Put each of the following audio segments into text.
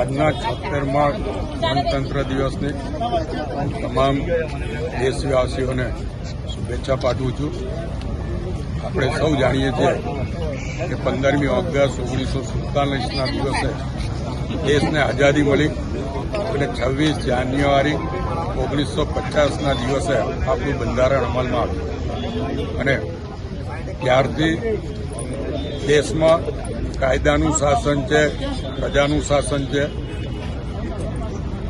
આજના છોતેરમાં ગણતંત્ર દિવસની તમામ દેશવાસીઓને શુભેચ્છા પાઠવું છું. આપણે સૌ જાણીએ છીએ કે પંદરમી ઓગસ્ટ ઓગણીસો સુડતાલીસના દિવસે દેશને આઝાદી મળી અને છવ્વીસ જાન્યુઆરી ઓગણીસો પચાસના દિવસે આપણું બંધારણ અમલમાં આવ્યું. અને ત્યારથી દેશમાં કાયદાનું શાસન છે, પ્રજાનું શાસન છે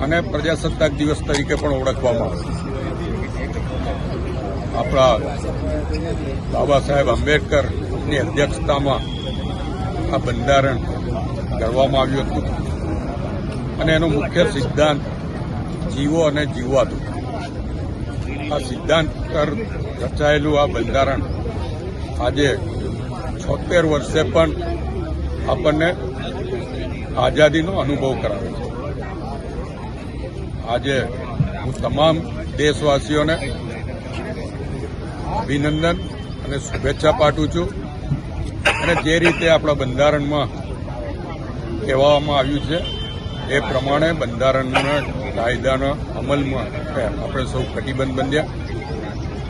અને પ્રજાસત્તાક દિવસ તરીકે પણ ઓળખવામાં આવે આપણા બાબા સાહેબ આંબેડકરની અધ્યક્ષતામાં આ બંધારણ કરવામાં આવ્યું હતું અને એનો મુખ્ય સિદ્ધાંત જીવો અને જીવવા આ સિદ્ધાંત પર રચાયેલું આ બંધારણ આજે છોતેર વર્ષે પણ આપણને આઝાદીનો અનુભવ કરાવે છે. આજે હું તમામ દેશવાસીઓને અભિનંદન અને શુભેચ્છા પાઠવું છું. અને જે રીતે આપણા બંધારણમાં કહેવામાં આવ્યું છે, એ પ્રમાણે બંધારણના કાયદાના અમલમાં આપણે સૌ કટિબંધ બન્યા.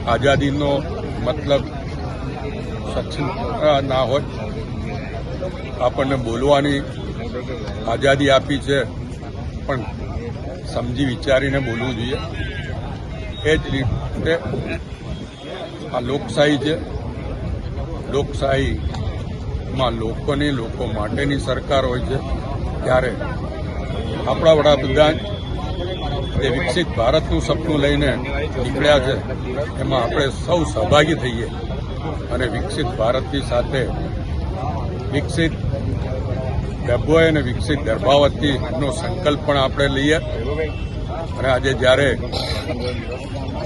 આઝાદીનો મતલબ સ્વચ્છતા ના હોય. આપણને બોલવાની આઝાદી આપી છે. પણ સમજી વિચારીને બોલવું જોઈએ. એ જ રીતે આ લોકશાહી છે. લોકશાહીમાં લોકોની લોકો માટેની સરકાર હોય છે. ત્યારે આપણા વડાપ્રધાન જે વિકસિત ભારતનું સપનું લઈને નીકળ્યા છે. એમાં આપણે સૌ સહભાગી થઈએ. અને વિકસિત ભારતની સાથે વિકસિત ડબ્બોય અને વિકસિત ગર્ભાવતીનો સંકલ્પ પણ આપણે લઈએ. અને આજે જ્યારે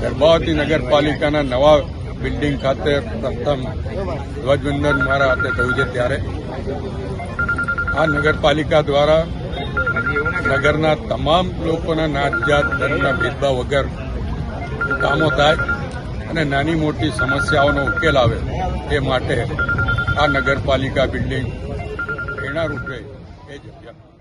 ગર્ભાવતી નગરપાલિકાના નવા બિલ્ડિંગ ખાતે પ્રથમ ધ્વજવંદન મારા હાથે થયું છે ત્યારે, આ નગરપાલિકા દ્વારા નગરના તમામ લોકોના નાત જાત, ધર્મના ભેદભાવ વગર કામો થાય. અને નાની મોટી સમસ્યાઓનો ઉકેલ આવે એ માટે આ નગરપાલિકા બિલ્ડિંગ પ્રેરણારૂપ રૂપે એ જ અભ્યાસ